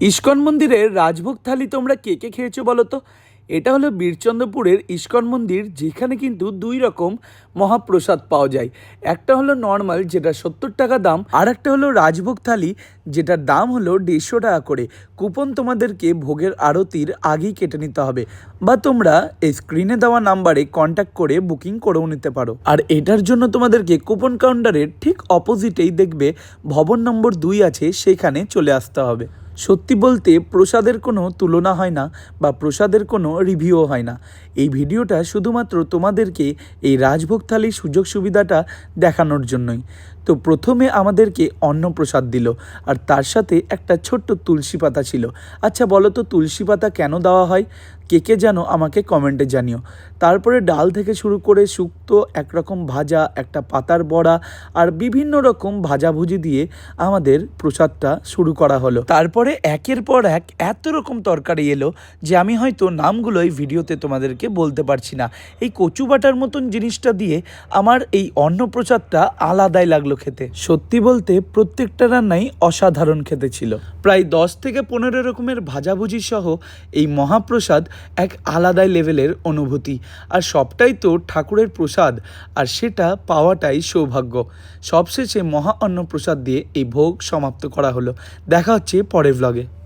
ISKCON মন্দিরের রাজভোগ থালি তোমরা কে কে খেয়েছো বলো তো? এটা হলো বীরচন্দ্রপুরের ইস্কন মন্দির, যেখানে কিন্তু দুই রকম মহাপ্রসাদ পাওয়া যায়। একটা হলো নর্মাল, যেটা সত্তর টাকা দাম, আর একটা হলো রাজভোগ থালি, যেটার দাম হলো দেড়শো টাকা করে। কুপন তোমাদেরকে ভোগের আরতির আগেই কেটে নিতে হবে, বা তোমরা এই স্ক্রিনে দেওয়া নাম্বারে কন্ট্যাক্ট করে বুকিং করেও নিতে পারো। আর এটার জন্য তোমাদেরকে কুপন কাউন্টারের ঠিক অপোজিটেই দেখবে, ভবন নম্বর দুই আছে, সেখানে চলে আসতে হবে। সত্যি বলতে প্রসাদের কোনো তুলনা হয় না বা প্রসাদের কোনো রিভিউও হয় না। এই ভিডিওটা শুধুমাত্র তোমাদেরকে এই রাজভোগ থালির সুযোগ সুবিধাটা দেখানোর জন্যই। তো প্রথমে আমাদেরকে অন্নপ্রসাদ দিল, আর তার সাথে একটা ছোট্ট তুলসী পাতা ছিল। আচ্ছা বলো তো, তুলসী পাতা কেন দেওয়া হয়? কে কে জানো আমাকে কমেন্টে জানিও। তারপরে ডাল থেকে শুরু করে শুক্তো, একরকম ভাজা, একটা পাতার বড়া আর বিভিন্ন রকম ভাজাভুজি দিয়ে আমাদের প্রসাদটা শুরু করা হলো। তারপরে একের পর এক এত রকম তরকারি এলো যে আমি হয়তো নামগুলোই ভিডিওতে তোমাদেরকে বলতে পারছি না। এই কচু বাটার মতন জিনিসটা দিয়ে আমার এই অন্নপ্রসাদটা আলাদাই লাগল খেতে। সত্যি বলতে প্রত্যেকটা রান্নাই অসাধারণ খেতে ছিল। প্রায় দশ থেকে পনেরো রকমের ভাজাভুজি সহ এই মহাপ্রসাদ এক আলাদাই লেভেলের অনুভূতি। আর সবটাই তো ঠাকুরের প্রসাদ, আর সেটা পাওয়াটাই সৌভাগ্য। সবশেষে মহা অন্ন প্রসাদ দিয়ে এই ভোগ সমাপ্ত করা হলো। দেখা হচ্ছে পরের ভ্লগে